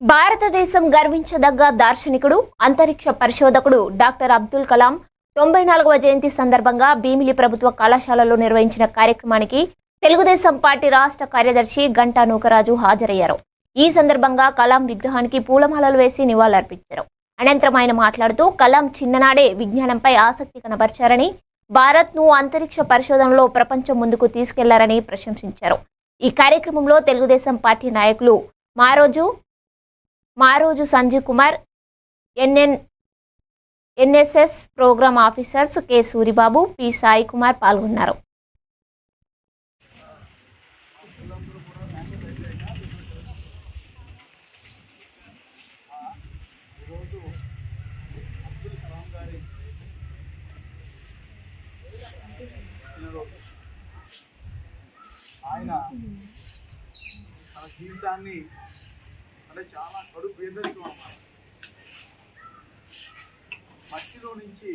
భారతదేశం గర్వించదగ్గ దార్శనికుడు అంతరిక్ష పరిశోధకుడు డాక్టర్ అబ్దుల్ కలాం తొంభై నాలుగవ జయంతి సందర్భంగా భీమిలి ప్రభుత్వ కళాశాలలో నిర్వహించిన కార్యక్రమానికి తెలుగుదేశం పార్టీ రాష్ట్ర కార్యదర్శి గంటా నూకరాజు హాజరయ్యారు. ఈ సందర్భంగా కలాం విగ్రహానికి పూలమాలలు వేసి నివాళులర్పించారు. అనంతరం ఆయన మాట్లాడుతూ కలాం చిన్ననాడే విజ్ఞానంపై ఆసక్తి కనబర్చారని భారత్ను అంతరిక్ష పరిశోధనలో ప్రపంచం ముందుకు తీసుకెళ్ళారని ప్రశంసించారు. ఈ కార్యక్రమంలో తెలుగుదేశం పార్టీ నాయకులు Maroju Maroju Sanjeev Kumar NN NSS program officers K Suribabu P Sai Kumar పాల్గొన్నారు. ఆయన తన జీవితాన్ని అంటే చాలా కడుపు పేదరికం అన్నమాట. మట్టిలో నుంచి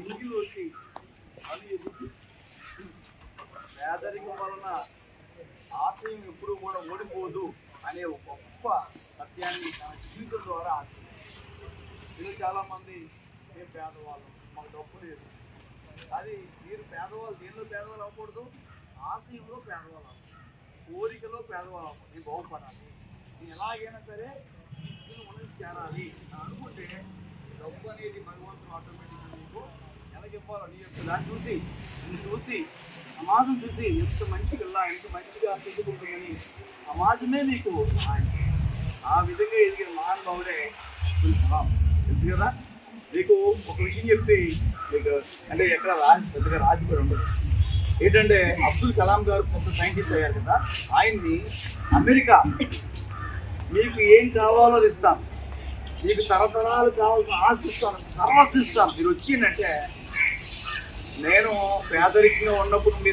ఇంగిలోకి అది ఎదుగు పేదరికం వలన ఆశయం ఎప్పుడు కూడా ఓడిపోదు అనే ఒక గొప్ప సత్యాన్ని తన జీవితం ద్వారా ఆచరించారు చాలామంది మేము పేదవాళ్ళం? మాకు డబ్బు లేదు. అది మీరు పేదవాళ్ళు దేనిలో పేదవాళ్ళు అవ్వకూడదు? ఆశయంలో పేదవాళ్ళు అవ్వకూడదు కోరికలో పేదవాళ్ళు అవ్వకూడదు బాగుపడాలి. ఎలాగైనా సరే నేను చేరాలి. అని అనుకుంటే డబ్బు అనేది భగవంతుడు ఆటోమేటిక్గా నీకు ఎలాగ ఇవ్వాలో. నీ యొక్క దాన్ని చూసి నిన్ను చూసి సమాజం చూసి ఎంత మంచిగా వెళ్ళా ఎంత మంచిగా తీసుకుంటుందని సమాజమే నీకు ఆ విధంగా ఎదిగిన మహానుభావుడే కలాం. తెలుసు కదా? మీకు ఒక విషయం చెప్పి మీకు అంటే ఎక్కడ రాజు పెద్దగా రాజు కూడా ఉండదు. ఏంటంటే అబ్దుల్ కలాం గారు కొంత సైంటిస్ట్ అయ్యారు కదా? ఆయన్ని అమెరికా మీకు ఏం కావాలో అది ఇస్తాం. మీకు తరతరాలు కావాల్సిన ఆశిస్తాను సర్వస్వం ఇస్తాను మీరు వచ్చిందంటే నేను పేదరికంగా ఉన్నప్పుడు మీరు